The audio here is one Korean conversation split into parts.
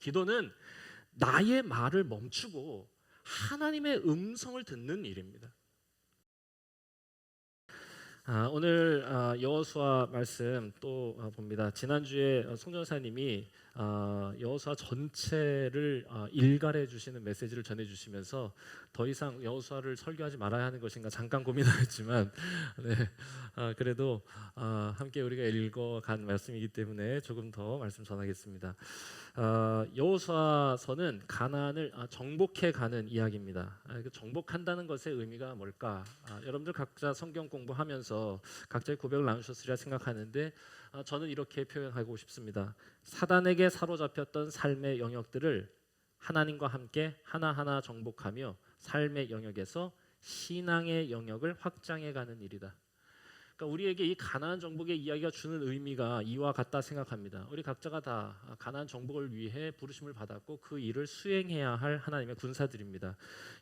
기도는 나의 말을 멈추고 하나님의 음성을 듣는 일입니다. 아, 오늘 아, 여호수아 말씀 또 아, 봅니다. 지난주에 어, 송전사님이 아, 여호수아 전체를 아, 일갈해 주시는 메시지를 전해 주시면서 더 이상 여호수아를 설교하지 말아야 하는 것인가 잠깐 고민하였지만 네, 아, 그래도 아, 함께 우리가 읽어간 말씀이기 때문에 조금 더 말씀 전하겠습니다. 아, 여호수아서는 가나안을 아, 정복해 가는 이야기입니다. 아, 그 정복한다는 것의 의미가 뭘까? 아, 여러분들 각자 성경 공부하면서 각자의 고백을 나누셨으리라 생각하는데 아, 저는 이렇게 표현하고 싶습니다. 사단에게 사로잡혔던 삶의 영역들을 하나님과 함께 하나하나 정복하며 삶의 영역에서 신앙의 영역을 확장해 가는 일이다. 그러니까 우리에게 이 가나안 정복의 이야기가 주는 의미가 이와 같다 생각합니다. 우리 각자가 다 가나안 정복을 위해 부르심을 받았고 그 일을 수행해야 할 하나님의 군사들입니다.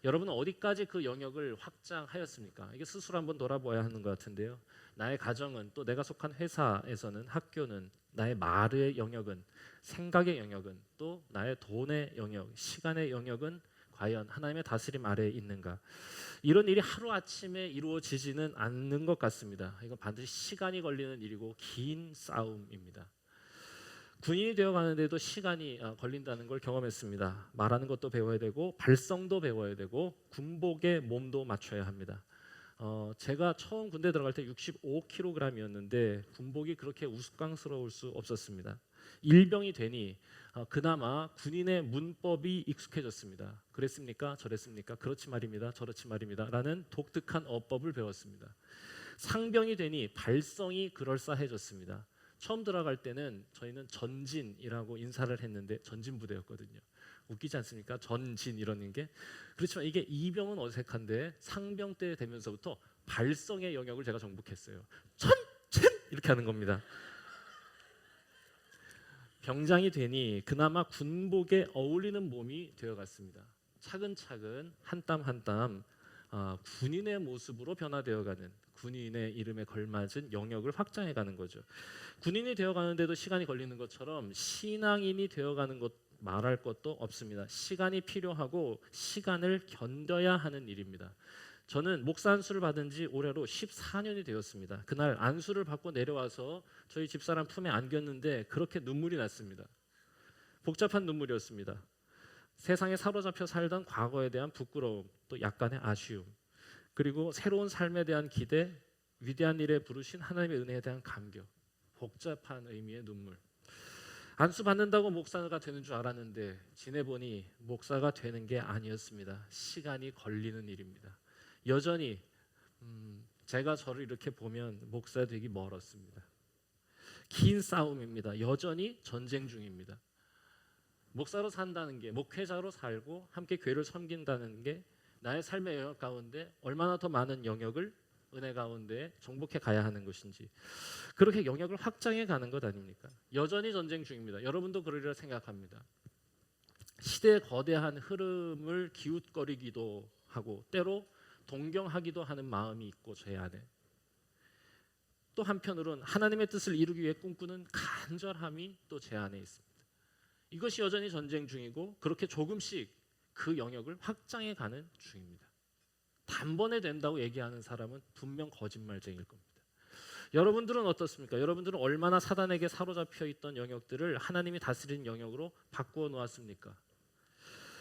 여러분은 어디까지 그 영역을 확장하였습니까? 이게 스스로 한번 돌아보아야 하는 것 같은데요. 나의 가정은 또 내가 속한 회사에서는 학교는 나의 말의 영역은 생각의 영역은 또 나의 돈의 영역, 시간의 영역은 과연 하나님의 다스림 아래에 있는가? 이런 일이 하루 아침에 이루어지지는 않는 것 같습니다. 이건 반드시 시간이 걸리는 일이고 긴 싸움입니다. 군인이 되어 가는데도 시간이 어, 걸린다는 걸 경험했습니다. 말하는 것도 배워야 되고 발성도 배워야 되고 군복에 몸도 맞춰야 합니다. 어, 제가 처음 군대 들어갈 때 65kg이었는데 군복이 그렇게 우스꽝스러울 수 없었습니다. 일병이 되니 어, 그나마 군인의 문법이 익숙해졌습니다. 그랬습니까? 저랬습니까? 그렇지 말입니다. 저렇지 말입니다.라는 독특한 어법을 배웠습니다. 상병이 되니 발성이 그럴싸해졌습니다. 처음 들어갈 때는 저희는 전진이라고 인사를 했는데 전진 부대였거든요. 웃기지 않습니까? 전진 이러는 게 그렇지만 이게 이병은 어색한데 상병 때 되면서부터 발성의 영역을 제가 정복했어요. 전진 이렇게 하는 겁니다. 병장이 되니 그나마 군복에 어울리는 몸이 되어갔습니다. 차근차근 한 땀 한땀 군인의 모습으로 변화되어가는 군인의 이름에 걸맞은 영역을 확장해가는 거죠. 군인이 되어가는데도 시간이 걸리는 것처럼 신앙인이 되어가는 것 말할 것도 없습니다. 시간이 필요하고 시간을 견뎌야 하는 일입니다. 저는 목사 안수를 받은 지 올해로 14년이 되었습니다. 그날 안수를 받고 내려와서 저희 집사람 품에 안겼는데 그렇게 눈물이 났습니다. 복잡한 눈물이었습니다. 세상에 사로잡혀 살던 과거에 대한 부끄러움, 또 약간의 아쉬움, 그리고 새로운 삶에 대한 기대, 위대한 일에 부르신 하나님의 은혜에 대한 감격, 복잡한 의미의 눈물. 안수 받는다고 목사가 되는 줄 알았는데 지내보니 목사가 되는 게 아니었습니다. 시간이 걸리는 일입니다. 여전히 음, 제가 저를 이렇게 보면 목사 되기 멀었습니다. 긴 싸움입니다. 여전히 전쟁 중입니다. 목사로 산다는 게 목회자로 살고 함께 교회를 섬긴다는 게 나의 삶의 영역 가운데 얼마나 더 많은 영역을 은혜 가운데 정복해 가야 하는 것인지 그렇게 영역을 확장해 가는 것 아닙니까? 여전히 전쟁 중입니다. 여러분도 그러리라 생각합니다. 시대의 거대한 흐름을 기웃거리기도 하고 때로 동경하기도 하는 마음이 있고 제 안에 또 한편으로는 하나님의 뜻을 이루기 위해 꿈꾸는 간절함이 또 제 안에 있습니다. 이것이 여전히 전쟁 중이고 그렇게 조금씩 그 영역을 확장해 가는 중입니다. 단번에 된다고 얘기하는 사람은 분명 거짓말쟁일 겁니다. 여러분들은 어떻습니까? 여러분들은 얼마나 사단에게 사로잡혀 있던 영역들을 하나님이 다스리는 영역으로 바꾸어 놓았습니까?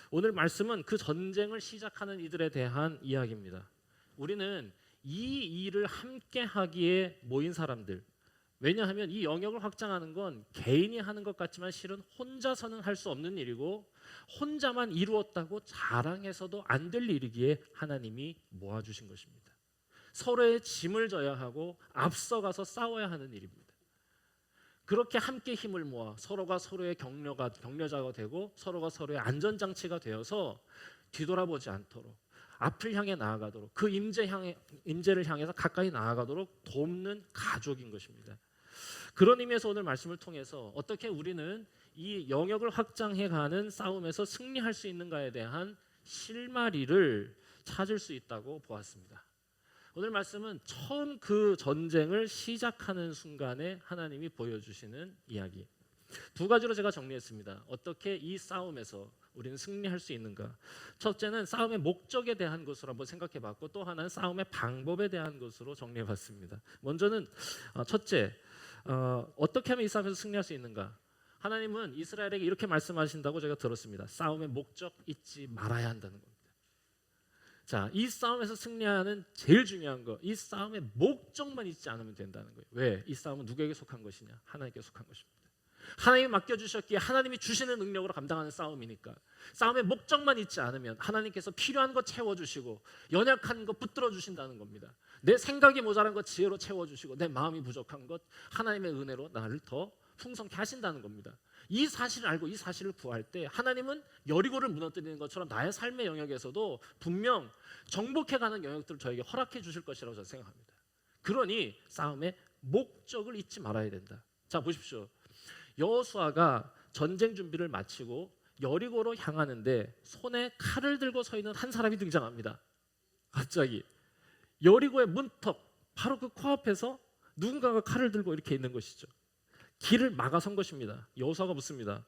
오늘 말씀은 그 전쟁을 시작하는 이들에 대한 이야기입니다. 우리는 이 일을 함께 하기에 모인 사람들. 왜냐하면 이 영역을 확장하는 건 개인이 하는 것 같지만 실은 혼자서는 할 수 없는 일이고 혼자만 이루었다고 자랑해서도 안 될 일이기에 하나님이 모아주신 것입니다. 서로의 짐을 져야 하고 앞서가서 싸워야 하는 일입니다. 그렇게 함께 힘을 모아 서로가 서로의 격려가 격려자가 되고 서로가 서로의 안전장치가 되어서 뒤돌아보지 않도록 앞을 향해 나아가도록 그 임재 향해 임재를 향해서 가까이 나아가도록 돕는 가족인 것입니다. 그런 의미에서 오늘 말씀을 통해서 어떻게 우리는 이 영역을 확장해 가는 싸움에서 승리할 수 있는가에 대한 실마리를 찾을 수 있다고 보았습니다. 오늘 말씀은 처음 그 전쟁을 시작하는 순간에 하나님이 보여주시는 이야기. 두 가지로 제가 정리했습니다. 어떻게 이 싸움에서 우리는 승리할 수 있는가? 첫째는 싸움의 목적에 대한 것으로 한번 생각해 봤고 또 하나는 싸움의 방법에 대한 것으로 정리해 봤습니다. 먼저는 어, 첫째 어, 어떻게 하면 이 싸움에서 승리할 수 있는가? 하나님은 이스라엘에게 이렇게 말씀하신다고 제가 들었습니다. 싸움의 목적 잊지 말아야 한다는 겁니다. 자, 이 싸움에서 승리하는 제일 중요한 거, 이 싸움의 목적만 잊지 않으면 된다는 거예요. 왜? 이 싸움은 누구에게 속한 것이냐? 하나님께 속한 것입니다. 하나님이 맡겨주셨기에 하나님이 주시는 능력으로 감당하는 싸움이니까 싸움의 목적만 잊지 않으면 하나님께서 필요한 거 채워주시고 연약한 거 붙들어 주신다는 겁니다. 내 생각이 모자란 거 지혜로 채워주시고 내 마음이 부족한 것 하나님의 은혜로 나를 더 풍성케 하신다는 겁니다. 이 사실을 알고 이 사실을 구할 때 하나님은 여리고를 무너뜨리는 것처럼 나의 삶의 영역에서도 분명 정복해가는 영역들을 저에게 허락해 주실 것이라고 저는 생각합니다. 그러니 싸움의 목적을 잊지 말아야 된다. 자 보십시오. 여호수아가 전쟁 준비를 마치고 여리고로 향하는데 손에 칼을 들고 서 있는 한 사람이 등장합니다. 갑자기 여리고의 문턱 바로 그 코앞에서 누군가가 칼을 들고 이렇게 있는 것이죠. 길을 막아선 것입니다. 여호수아가 묻습니다.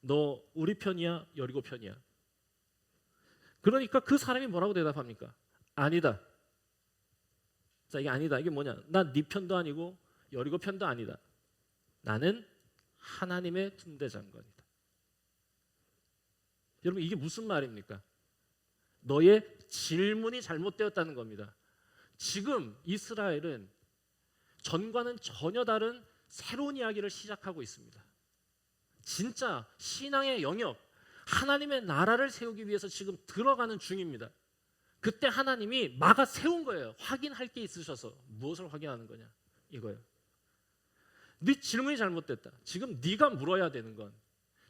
너 우리 편이야? 여리고 편이야? 그러니까 그 사람이 뭐라고 대답합니까? 아니다. 자 이게 아니다. 이게 뭐냐? 난 네 편도 아니고 여리고 편도 아니다. 나는 하나님의 군대 장관이다. 여러분 이게 무슨 말입니까? 너의 질문이 잘못되었다는 겁니다. 지금 이스라엘은 전과는 전혀 다른 새로운 이야기를 시작하고 있습니다. 진짜 신앙의 영역, 하나님의 나라를 세우기 위해서 지금 들어가는 중입니다. 그때 하나님이 막아 세운 거예요. 확인할 게 있으셔서 무엇을 확인하는 거냐? 이거예요. 네 질문이 잘못됐다. 지금 네가 물어야 되는 건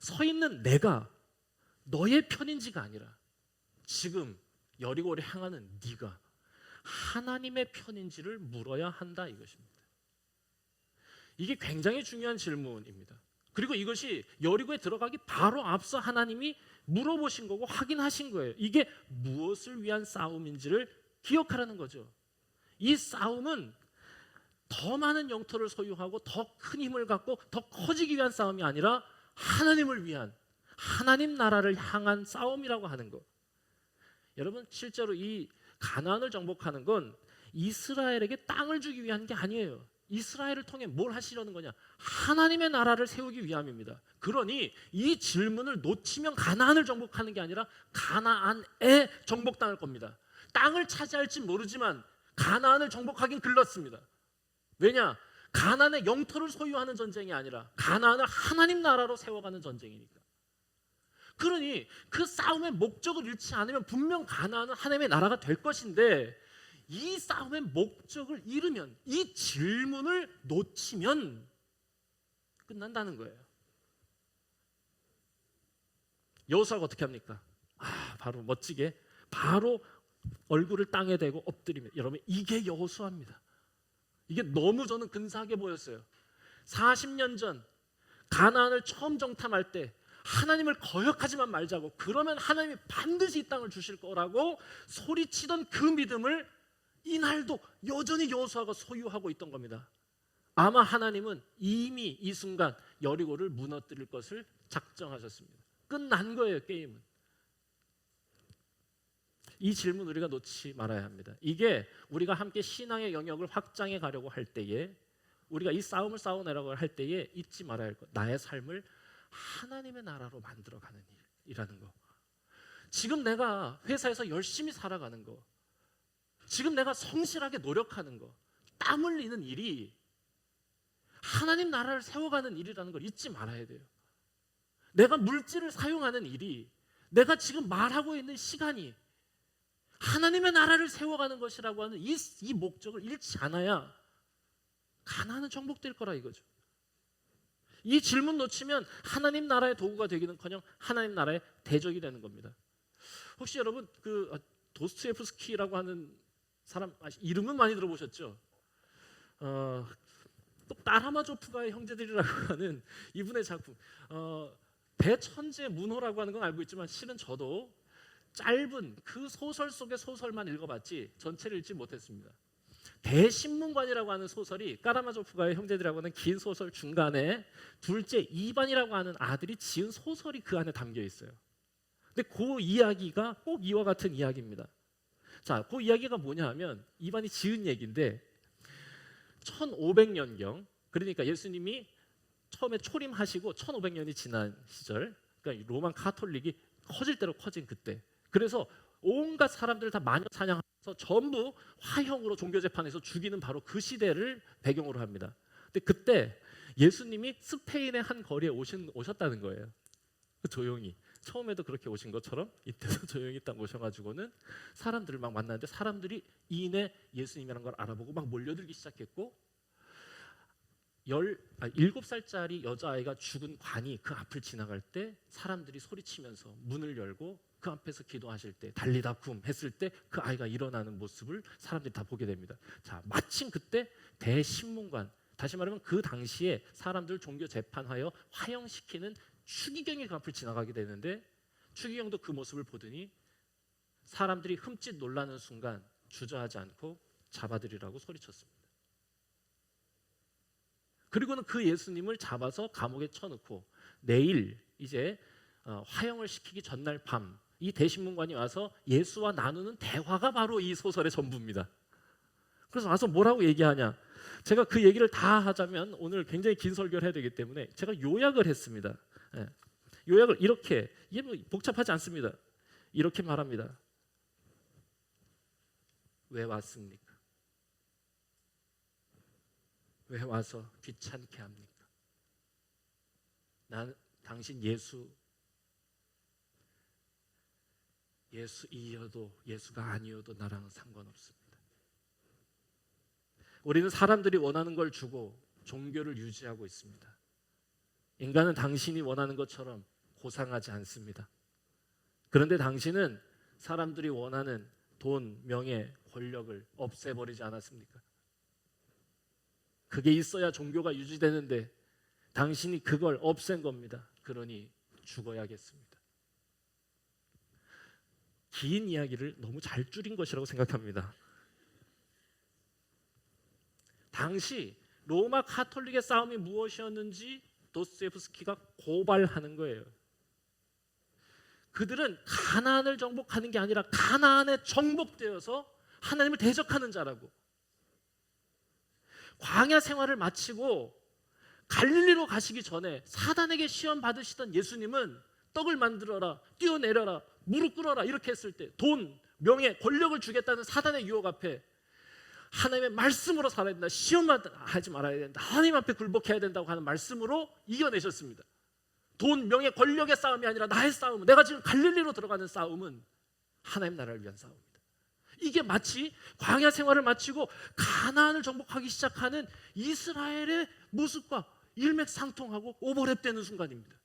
서 있는 내가 너의 편인지가 아니라 지금 여리고를 향하는 네가 하나님의 편인지를 물어야 한다 이것입니다. 이게 굉장히 중요한 질문입니다. 그리고 이것이 여리고에 들어가기 바로 앞서 하나님이 물어보신 거고 확인하신 거예요. 이게 무엇을 위한 싸움인지를 기억하라는 거죠. 이 싸움은 더 많은 영토를 소유하고 더 큰 힘을 갖고 더 커지기 위한 싸움이 아니라 하나님을 위한 하나님 나라를 향한 싸움이라고 하는 거. 여러분 실제로 이 가나안을 정복하는 건 이스라엘에게 땅을 주기 위한 게 아니에요. 이스라엘을 통해 뭘 하시려는 거냐? 하나님의 나라를 세우기 위함입니다. 그러니 이 질문을 놓치면 가나안을 정복하는 게 아니라 가나안에 정복당할 겁니다. 땅을 차지할지 모르지만 가나안을 정복하긴 글렀습니다. 왜냐? 가나안의 영토를 소유하는 전쟁이 아니라 가나안을 하나님 나라로 세워가는 전쟁이니까. 그러니 그 싸움의 목적을 잃지 않으면 분명 가나안은 하나님의 나라가 될 것인데 이 싸움의 목적을 잃으면 이 질문을 놓치면 끝난다는 거예요. 여호수아가 어떻게 합니까? 아, 바로 멋지게 바로 얼굴을 땅에 대고 엎드리면 여러분 이게 여호수아입니다. 이게 너무 저는 근사하게 보였어요. 40년 전 가나안을 처음 정탐할 때 하나님을 거역하지만 말자고 그러면 하나님이 반드시 이 땅을 주실 거라고 소리치던 그 믿음을 이날도 여전히 여호수아가 소유하고 있던 겁니다. 아마 하나님은 이미 이 순간 여리고를 무너뜨릴 것을 작정하셨습니다. 끝난 거예요, 게임은. 이 질문 우리가 놓지 말아야 합니다. 이게 우리가 함께 신앙의 영역을 확장해 가려고 할 때에 우리가 이 싸움을 싸워내라고 할 때에 잊지 말아야 할 것. 나의 삶을 하나님의 나라로 만들어 가는 일이라는 거. 지금 내가 회사에서 열심히 살아가는 거. 지금 내가 성실하게 노력하는 거. 땀 흘리는 일이 하나님 나라를 세워가는 일이라는 걸 잊지 말아야 돼요. 내가 물질을 사용하는 일이 내가 지금 말하고 있는 시간이 하나님의 나라를 세워가는 것이라고 하는 이, 이 목적을 잃지 않아야 가나안은 정복될 거라 이거죠. 이 질문 놓치면 하나님 나라의 도구가 되기는커녕 하나님 나라의 대적이 되는 겁니다. 혹시 여러분 그 도스토옙스키라고 하는 사람 아시- 이름은 많이 들어보셨죠? 어, 또 따라마조프가의 형제들이라고 하는 이분의 작품 어, 대천재 문호라고 하는 건 알고 있지만 실은 저도 짧은 그 소설 속의 소설만 읽어봤지 전체를 읽지 못했습니다. 대신문관이라고 하는 소설이 까라마조프가의 형제들하고는 긴 소설 중간에 둘째 이반이라고 하는 아들이 지은 소설이 그 안에 담겨 있어요. 근데 그 이야기가 꼭 이와 같은 이야기입니다. 자, 그 이야기가 뭐냐 하면 이반이 지은 얘기인데 1500년경 그러니까 예수님이 처음에 초림하시고 1500년이 지난 시절 그러니까 로만 카톨릭이 커질 대로 커진 그때 그래서 온갖 사람들을 다 마녀 사냥하면서 전부 화형으로 종교 재판에서 죽이는 바로 그 시대를 배경으로 합니다. 근데 그때 예수님이 스페인의 한 거리에 오신 오셨다는 거예요. 조용히 처음에도 그렇게 오신 것처럼 이때도 조용히 딱 오셔가지고는 사람들을 막 만나는데 사람들이 이내 예수님이라는 걸 알아보고 막 몰려들기 시작했고 열 아, 일곱 살짜리 여자아이가 죽은 관이 그 앞을 지나갈 때 사람들이 소리치면서 문을 열고 그 앞에서 기도하실 때 달리다 쿰 했을 때 그 아이가 일어나는 모습을 사람들이 다 보게 됩니다. 자 마침 그때 대신문관 다시 말하면 그 당시에 사람들 종교 재판하여 화형시키는 추기경이 그 앞을 지나가게 되는데 추기경도 그 모습을 보더니 사람들이 흠칫 놀라는 순간 주저하지 않고 잡아들이라고 소리쳤습니다. 그리고는 그 예수님을 잡아서 감옥에 쳐넣고 내일 이제 어, 화형을 시키기 전날 밤 이 대신문관이 와서 예수와 나누는 대화가 바로 이 소설의 전부입니다. 그래서 와서 뭐라고 얘기하냐? 제가 그 얘기를 다 하자면 오늘 굉장히 긴 설교를 해야 되기 때문에 제가 요약을 했습니다. 예. 요약을 이렇게 이게 뭐 복잡하지 않습니다. 이렇게 말합니다. 왜 왔습니까? 왜 와서 귀찮게 합니까? 난 당신 예수 예수이어도 예수가 아니어도 나랑은 상관없습니다. 우리는 사람들이 원하는 걸 주고 종교를 유지하고 있습니다. 인간은 당신이 원하는 것처럼 고상하지 않습니다. 그런데 당신은 사람들이 원하는 돈, 명예, 권력을 없애버리지 않았습니까? 그게 있어야 종교가 유지되는데 당신이 그걸 없앤 겁니다. 그러니 죽어야겠습니다. 긴 이야기를 너무 잘 줄인 것이라고 생각합니다. 당시 로마 카톨릭의 싸움이 무엇이었는지 도스토옙스키가 고발하는 거예요. 그들은 가나안을 정복하는 게 아니라 가나안에 정복되어서 하나님을 대적하는 자라고. 광야 생활을 마치고 갈릴리로 가시기 전에 사단에게 시험 받으시던 예수님은 떡을 만들어라, 뛰어내려라, 무릎 꿇어라 이렇게 했을 때 돈, 명예, 권력을 주겠다는 사단의 유혹 앞에 하나님의 말씀으로 살아야 된다. 시험만 하지 말아야 된다. 하나님 앞에 굴복해야 된다고 하는 말씀으로 이겨내셨습니다. 돈, 명예, 권력의 싸움이 아니라 나의 싸움은 내가 지금 갈릴리로 들어가는 싸움은 하나님 나라를 위한 싸움입니다. 이게 마치 광야 생활을 마치고 가나안을 정복하기 시작하는 이스라엘의 모습과 일맥상통하고 오버랩되는 순간입니다.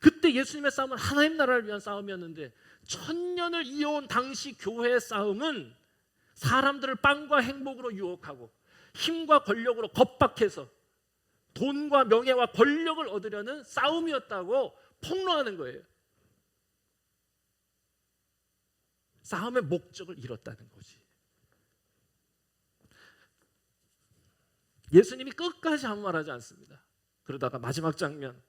그때 예수님의 싸움은 하나님 나라를 위한 싸움이었는데 천년을 이어온 당시 교회의 싸움은 사람들을 빵과 행복으로 유혹하고 힘과 권력으로 겁박해서 돈과 명예와 권력을 얻으려는 싸움이었다고 폭로하는 거예요. 싸움의 목적을 잃었다는 거지. 예수님이 끝까지 아무 말하지 않습니다. 그러다가 마지막 장면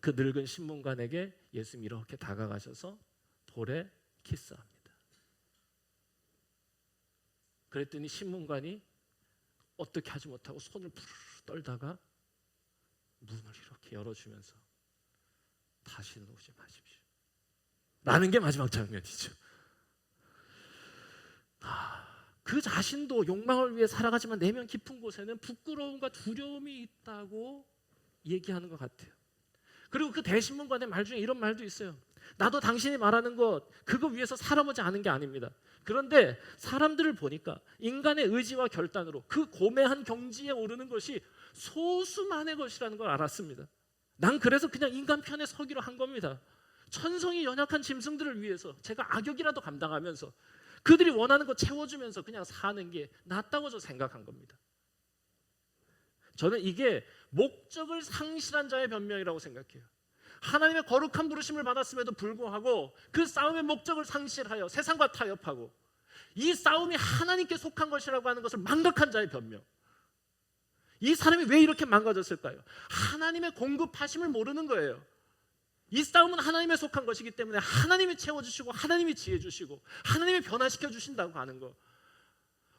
그 늙은 신문관에게 예수님이 이렇게 다가가셔서 볼에 키스합니다. 그랬더니 신문관이 어떻게 하지 못하고 손을 부르르 떨다가 문을 이렇게 열어주면서 다시는 오지 마십시오. 라는 게 마지막 장면이죠. 아, 그 자신도 욕망을 위해 살아가지만 내면 깊은 곳에는 부끄러움과 두려움이 있다고 얘기하는 것 같아요. 그리고 그 대신문관의 말 중에 이런 말도 있어요. 나도 당신이 말하는 것 그거 위해서 살아보지 않은 게 아닙니다. 그런데 사람들을 보니까 인간의 의지와 결단으로 그 고매한 경지에 오르는 것이 소수만의 것이라는 걸 알았습니다. 난 그래서 그냥 인간 편에 서기로 한 겁니다. 천성이 연약한 짐승들을 위해서 제가 악역이라도 감당하면서 그들이 원하는 거 채워주면서 그냥 사는 게 낫다고 저 생각한 겁니다. 저는 이게 목적을 상실한 자의 변명이라고 생각해요. 하나님의 거룩한 부르심을 받았음에도 불구하고 그 싸움의 목적을 상실하여 세상과 타협하고 이 싸움이 하나님께 속한 것이라고 하는 것을 망각한 자의 변명. 이 사람이 왜 이렇게 망가졌을까요? 하나님의 공급하심을 모르는 거예요. 이 싸움은 하나님에 속한 것이기 때문에 하나님이 채워주시고 하나님이 지혜 주시고 하나님이 변화시켜 주신다고 하는 거.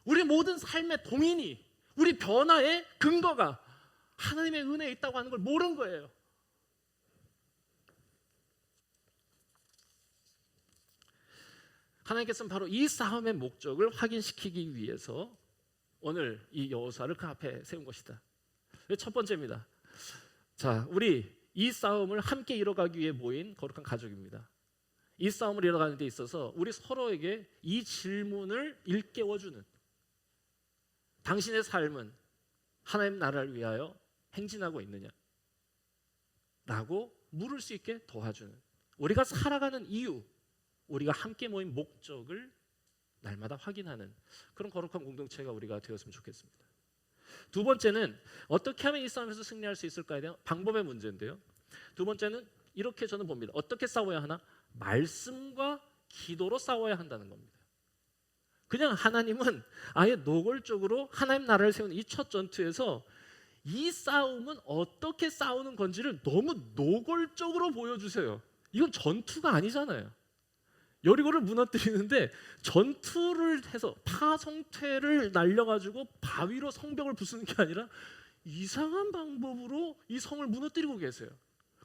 우리 모든 삶의 동인이 우리 변화의 근거가 하나님의 은혜에 있다고 하는 걸 모르는 거예요. 하나님께서는 바로 이 싸움의 목적을 확인시키기 위해서 오늘 이 여호사를 그 앞에 세운 것이다. 첫 번째입니다. 자, 우리 이 싸움을 함께 이뤄가기 위해 모인 거룩한 가족입니다. 이 싸움을 이뤄가는 데 있어서 우리 서로에게 이 질문을 일깨워주는 당신의 삶은 하나님 나라를 위하여 행진하고 있느냐? 라고 물을 수 있게 도와주는 우리가 살아가는 이유, 우리가 함께 모인 목적을 날마다 확인하는 그런 거룩한 공동체가 우리가 되었으면 좋겠습니다. 두 번째는 어떻게 하면 이 싸움에서 승리할 수 있을까에 대한 방법의 문제인데요. 두 번째는 이렇게 저는 봅니다. 어떻게 싸워야 하나? 말씀과 기도로 싸워야 한다는 겁니다. 그냥 하나님은 아예 노골적으로 하나님 나라를 세우는 이 첫 전투에서 이 싸움은 어떻게 싸우는 건지를 너무 노골적으로 보여주세요. 이건 전투가 아니잖아요. 여리고를 무너뜨리는데 전투를 해서 파성퇴를 날려가지고 바위로 성벽을 부수는 게 아니라 이상한 방법으로 이 성을 무너뜨리고 계세요.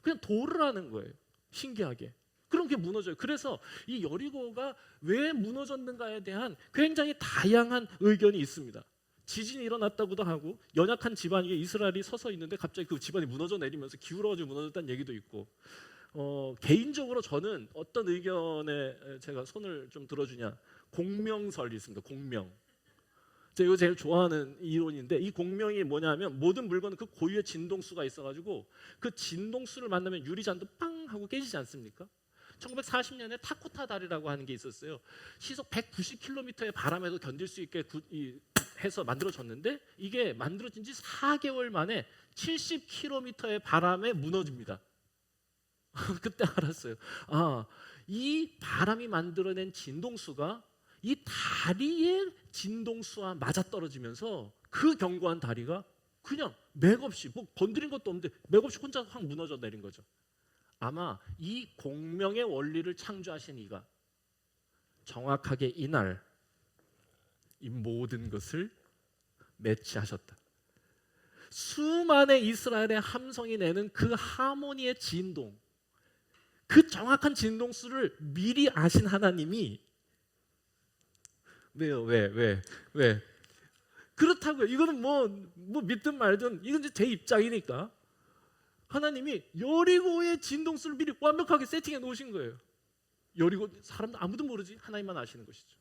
그냥 돌을 하는 거예요. 신기하게. 그런 게 무너져요. 그래서 이 여리고가 왜 무너졌는가에 대한 굉장히 다양한 의견이 있습니다. 지진이 일어났다고도 하고 연약한 집안 위에 이스라엘이 서서 있는데 갑자기 그 집안이 무너져 내리면서 기울어가지고 무너졌다는 얘기도 있고 어, 개인적으로 저는 어떤 의견에 제가 손을 좀 들어주냐 공명설이 있습니다. 공명. 제가 이거 제일 좋아하는 이론인데 이 공명이 뭐냐면 모든 물건은 그 고유의 진동수가 있어가지고 그 진동수를 만나면 유리잔도 빵 하고 깨지지 않습니까? 1940년에 타코타 다리라고 하는 게 있었어요. 시속 190km의 바람에도 견딜 수 있게 구, 이, 해서 만들어졌는데 이게 만들어진 지 4개월 만에 70km의 바람에 무너집니다. 그때 알았어요. 아, 이 바람이 만들어낸 진동수가 이 다리의 진동수와 맞아 떨어지면서 그 견고한 다리가 그냥 맥없이 뭐 건드린 것도 없는데 맥없이 혼자 확 무너져 내린 거죠. 아마 이 공명의 원리를 창조하신 이가 정확하게 이날 이 모든 것을 매치하셨다. 수많은 이스라엘의 함성이 내는 그 하모니의 진동, 그 정확한 진동수를 미리 아신 하나님이 왜요? 왜? 왜? 왜? 그렇다고요. 이거는 뭐, 뭐 믿든 말든 이건 제 입장이니까 하나님이 여리고의 진동수를 미리 완벽하게 세팅해 놓으신 거예요. 여리고 사람들 아무도 모르지 하나님만 아시는 것이죠.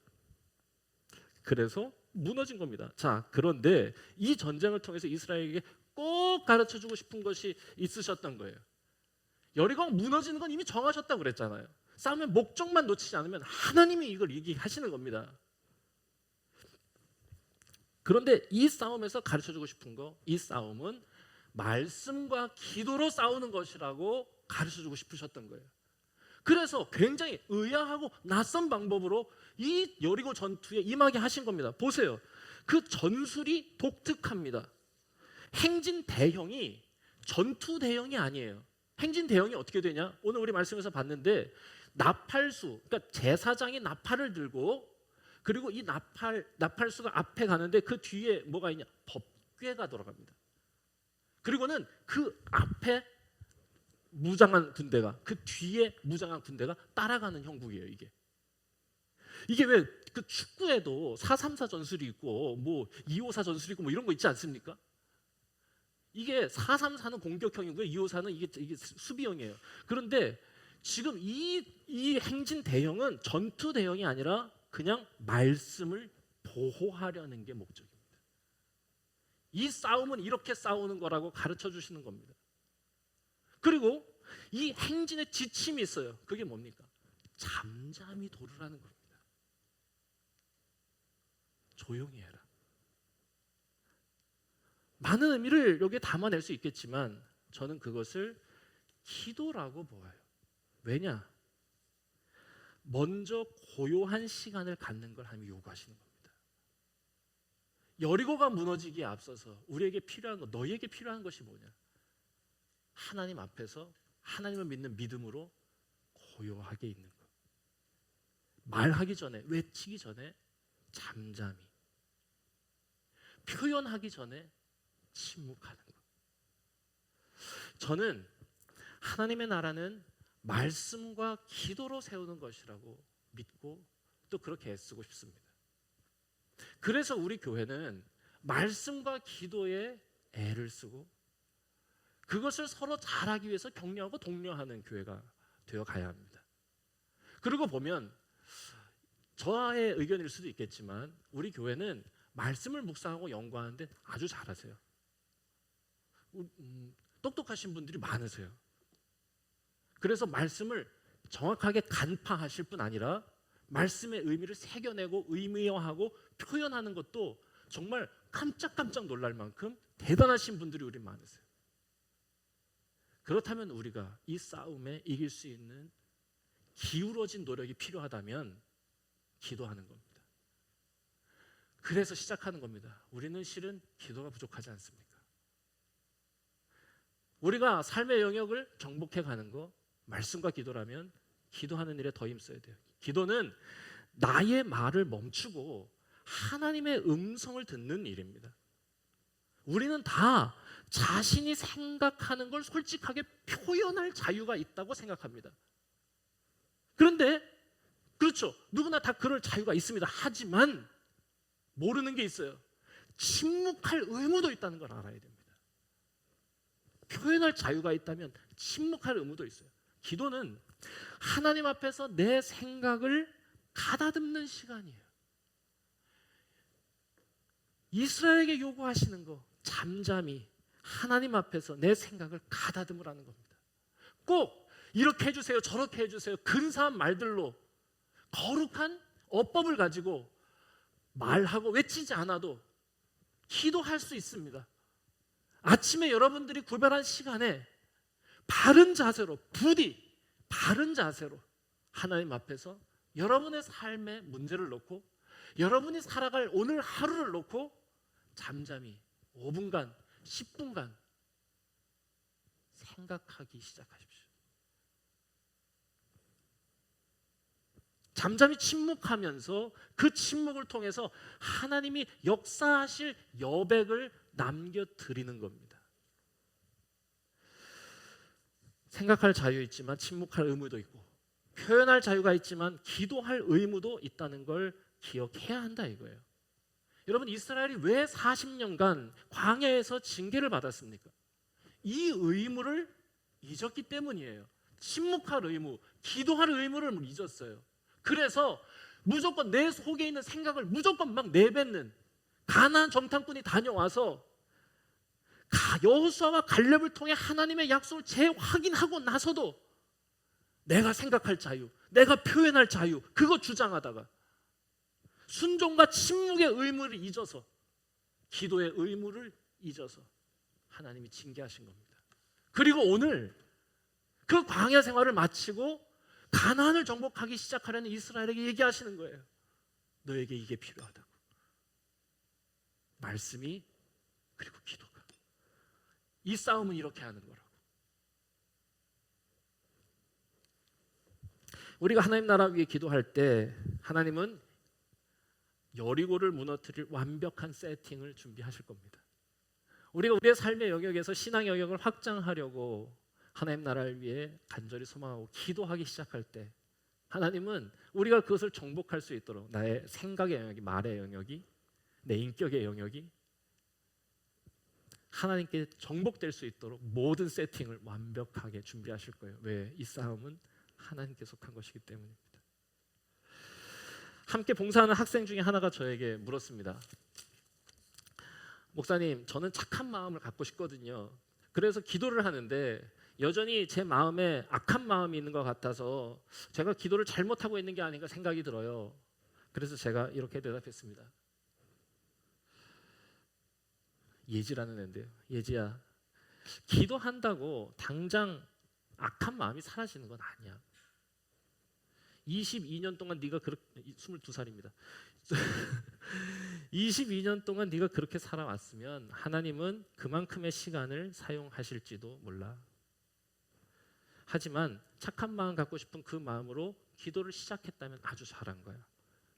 그래서 무너진 겁니다. 자, 그런데 이 전쟁을 통해서 이스라엘에게 꼭 가르쳐 주고 싶은 것이 있으셨던 거예요. 여리고가 무너지는 건 이미 정하셨다고 그랬잖아요. 싸움의 목적만 놓치지 않으면 하나님이 이걸 얘기하시는 겁니다. 그런데 이 싸움에서 가르쳐 주고 싶은 거, 이 싸움은 말씀과 기도로 싸우는 것이라고 가르쳐 주고 싶으셨던 거예요. 그래서 굉장히 의아하고 낯선 방법으로 이 여리고 전투에 임하게 하신 겁니다. 보세요. 그 전술이 독특합니다. 행진 대형이 전투 대형이 아니에요. 행진 대형이 어떻게 되냐? 오늘 우리 말씀에서 봤는데 나팔수, 그러니까 제사장이 나팔을 들고 그리고 이 나팔 나팔수가 앞에 가는데 그 뒤에 뭐가 있냐? 법궤가 돌아갑니다. 그리고는 그 앞에 무장한 군대가 그 뒤에 무장한 군대가 따라가는 형국이에요, 이게. 이게 왜 그 축구에도 434 전술이 있고 뭐 254 전술이 있고 뭐 이런 거 있지 않습니까? 이게 434는 공격형이고요. 254는 이게, 이게 수비형이에요. 그런데 지금 이, 이 행진 대형은 전투 대형이 아니라 그냥 말씀을 보호하려는 게 목적입니다. 이 싸움은 이렇게 싸우는 거라고 가르쳐 주시는 겁니다. 그리고 이 행진의 지침이 있어요. 그게 뭡니까? 잠잠히 도르라는 겁니다. 조용히 해라. 많은 의미를 여기에 담아낼 수 있겠지만 저는 그것을 기도라고 보아요. 왜냐? 먼저 고요한 시간을 갖는 걸 하나님이 요구하시는 겁니다. 여리고가 무너지기에 앞서서 우리에게 필요한 것, 너희에게 필요한 것이 뭐냐? 하나님 앞에서 하나님을 믿는 믿음으로 고요하게 있는 것. 말하기 전에, 외치기 전에 잠잠히. 표현하기 전에 침묵하는 것. 저는 하나님의 나라는 말씀과 기도로 세우는 것이라고 믿고 또 그렇게 애쓰고 싶습니다. 그래서 우리 교회는 말씀과 기도에 애를 쓰고 그것을 서로 잘하기 위해서 격려하고 독려하는 교회가 되어 가야 합니다. 그리고 보면 저의 의견일 수도 있겠지만 우리 교회는 말씀을 묵상하고 연구하는데 아주 잘하세요. 음, 똑똑하신 분들이 많으세요. 그래서 말씀을 정확하게 간파하실 뿐 아니라 말씀의 의미를 새겨내고 의미화하고 표현하는 것도 정말 깜짝깜짝 놀랄 만큼 대단하신 분들이 우리 많으세요. 그렇다면 우리가 이 싸움에 이길 수 있는 기울어진 노력이 필요하다면 기도하는 겁니다. 그래서 시작하는 겁니다. 우리는 실은 기도가 부족하지 않습니까? 우리가 삶의 영역을 정복해 가는 거 말씀과 기도라면 기도하는 일에 더 힘써야 돼요. 기도는 나의 말을 멈추고 하나님의 음성을 듣는 일입니다. 우리는 다 자신이 생각하는 걸 솔직하게 표현할 자유가 있다고 생각합니다. 그런데 그렇죠. 누구나 다 그럴 자유가 있습니다. 하지만 모르는 게 있어요. 침묵할 의무도 있다는 걸 알아야 됩니다. 표현할 자유가 있다면 침묵할 의무도 있어요. 기도는 하나님 앞에서 내 생각을 가다듬는 시간이에요. 이스라엘에게 요구하시는 거 잠잠히 하나님 앞에서 내 생각을 가다듬으라는 겁니다. 꼭 이렇게 해주세요, 저렇게 해주세요, 근사한 말들로 거룩한 어법을 가지고 말하고 외치지 않아도 기도할 수 있습니다. 아침에 여러분들이 구별한 시간에 바른 자세로 부디 바른 자세로 하나님 앞에서 여러분의 삶의 문제를 놓고 여러분이 살아갈 오늘 하루를 놓고 잠잠히 5분간 10분간 생각하기 시작하십시오. 잠잠히 침묵하면서 그 침묵을 통해서 하나님이 역사하실 여백을 남겨 드리는 겁니다. 생각할 자유 있지만 침묵할 의무도 있고 표현할 자유가 있지만 기도할 의무도 있다는 걸 기억해야 한다 이거예요. 여러분 이스라엘이 왜 40년간 광야에서 징계를 받았습니까? 이 의무를 잊었기 때문이에요. 침묵할 의무, 기도할 의무를 잊었어요. 그래서 무조건 내 속에 있는 생각을 무조건 막 내뱉는 가나안 정탐꾼이 다녀와서 여호수아와 갈렙을 통해 하나님의 약속을 재확인하고 나서도 내가 생각할 자유, 내가 표현할 자유 그거 주장하다가 순종과 침묵의 의무를 잊어서 기도의 의무를 잊어서 하나님이 징계하신 겁니다. 그리고 오늘 그 광야 생활을 마치고 가나안을 정복하기 시작하려는 이스라엘에게 얘기하시는 거예요. 너에게 이게 필요하다고. 말씀이 그리고 기도가. 이 싸움은 이렇게 하는 거라고. 우리가 하나님 나라 위해 기도할 때 하나님은 여리고를 무너뜨릴 완벽한 세팅을 준비하실 겁니다. 우리가 우리의 삶의 영역에서 신앙 영역을 확장하려고 하나님 나라를 위해 간절히 소망하고 기도하기 시작할 때 하나님은 우리가 그것을 정복할 수 있도록 나의 생각의 영역이 말의 영역이 내 인격의 영역이 하나님께 정복될 수 있도록 모든 세팅을 완벽하게 준비하실 거예요. 왜? 이 싸움은 하나님께 속한 것이기 때문입니다. 함께 봉사하는 학생 중에 하나가 저에게 물었습니다. 목사님, 저는 착한 마음을 갖고 싶거든요. 그래서 기도를 하는데 여전히 제 마음에 악한 마음이 있는 것 같아서 제가 기도를 잘못하고 있는 게 아닌가 생각이 들어요. 그래서 제가 이렇게 대답했습니다. 예지라는 애인데요. 예지야, 기도한다고 당장 악한 마음이 사라지는 건 아니야. 22년 동안 네가 그렇게 22살입니다. 22년 동안 네가 그렇게 살아왔으면 하나님은 그만큼의 시간을 사용하실지도 몰라. 하지만 착한 마음 갖고 싶은 그 마음으로 기도를 시작했다면 아주 잘한 거야.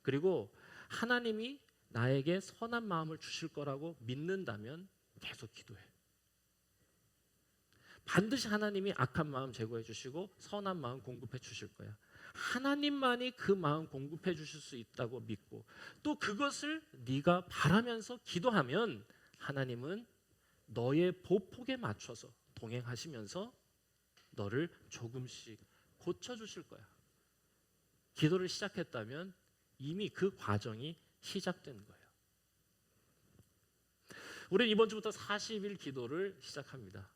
그리고 하나님이 나에게 선한 마음을 주실 거라고 믿는다면 계속 기도해. 반드시 하나님이 악한 마음 제거해 주시고 선한 마음 공급해 주실 거야. 하나님만이 그 마음 공급해 주실 수 있다고 믿고 또 그것을 네가 바라면서 기도하면 하나님은 너의 보폭에 맞춰서 동행하시면서 너를 조금씩 고쳐 주실 거야. 기도를 시작했다면 이미 그 과정이 시작된 거예요. 우리는 이번 주부터 40일 기도를 시작합니다.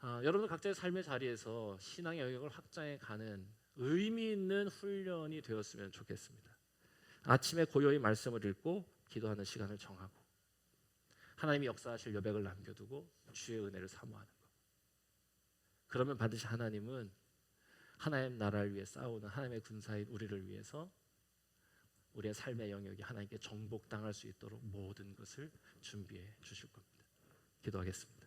아, 여러분들 각자의 삶의 자리에서 신앙의 영역을 확장해 가는 의미 있는 훈련이 되었으면 좋겠습니다. 아침에 고요히 말씀을 읽고 기도하는 시간을 정하고 하나님이 역사하실 여백을 남겨두고 주의 은혜를 사모하는 것. 그러면 반드시 하나님은 하나님 나라를 위해 싸우는 하나님의 군사인 우리를 위해서 우리의 삶의 영역이 하나님께 정복당할 수 있도록 모든 것을 준비해 주실 겁니다. 기도하겠습니다.